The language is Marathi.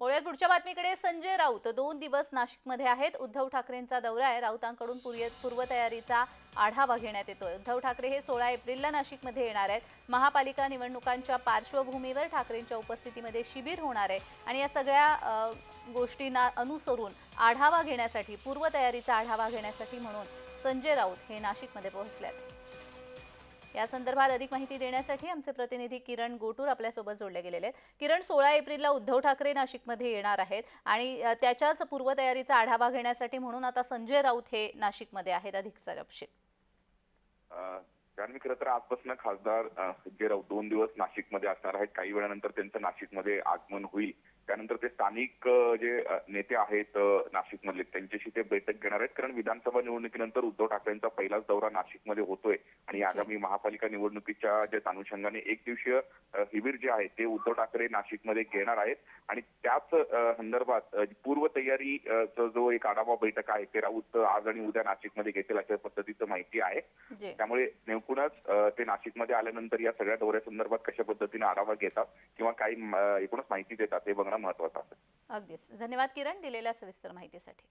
वळूयात पुढच्या बातमीकडे संजय राऊत. दोन दिवस नाशिकमध्ये आहेत. उद्धव ठाकरेंचा दौरा आहे. राऊतांकडून पूर्वतयारीचा आढावा घेण्यात येतोय. उद्धव ठाकरे हे सोळा एप्रिलला नाशिकमध्ये येणार आहेत. महापालिका निवडणुकांच्या पार्श्वभूमीवर ठाकरेंच्या उपस्थितीमध्ये शिबिर होणार आहे. आणि या सगळ्या गोष्टींना अनुसरून आढावा घेण्यासाठी पूर्वतयारीचा आढावा घेण्यासाठी म्हणून संजय राऊत हे नाशिकमध्ये पोहोचले आहेत या संदर्भात अधिक माहिती देण्यासाठी आमचे प्रतिनिधी किरण गोटूर आपल्यासोबत जोडले गेलेले आहेत. किरण सोळा एप्रिलला उद्धव ठाकरे नाशिकमध्ये येणार आहेत आणि त्याच्याच पूर्वतयारीचा आढावा घेण्यासाठी म्हणून आता संजय राऊत हे नाशिकमध्ये आहेत अधिकचा तपशील कारण मी खरं तर आजपासून खासदार संजय राऊत दोन दिवस नाशिकमध्ये असणार आहेत. काही वेळानंतर त्यांचं नाशिकमध्ये आगमन होईल. त्यानंतर ते स्थानिक जे नेते आहेत नाशिकमधले त्यांच्याशी ते बैठक घेणार आहेत. कारण विधानसभा निवडणुकीनंतर उद्धव ठाकरेंचा पहिलाच दौरा नाशिकमध्ये होतोय. आणि आगामी महापालिका निवडणुकीच्या ज्या अनुषंगाने एक दिवशीय अ, शिबिर जे आहे ते उद्धव ठाकरे नाशिकमध्ये घेणार आहेत. आणि त्याच संदर्भात अ, पूर्वतयारीचा जो एक आढावा बैठक आहे ते राऊत आज आणि उद्या नाशिकमध्ये घेतील अशा पद्धतीचं माहिती आहे. त्यामुळे नेमकूनच ते नाशिकमध्ये आल्यानंतर या सगळ्या दौऱ्यासंदर्भात कशा पद्धतीने आढावा घेतात किंवा काही एकूणच माहिती देतात हे बघणं महत्वाचं आहे अगदीच. धन्यवाद किरण दिलेल्या सविस्तर माहितीसाठी.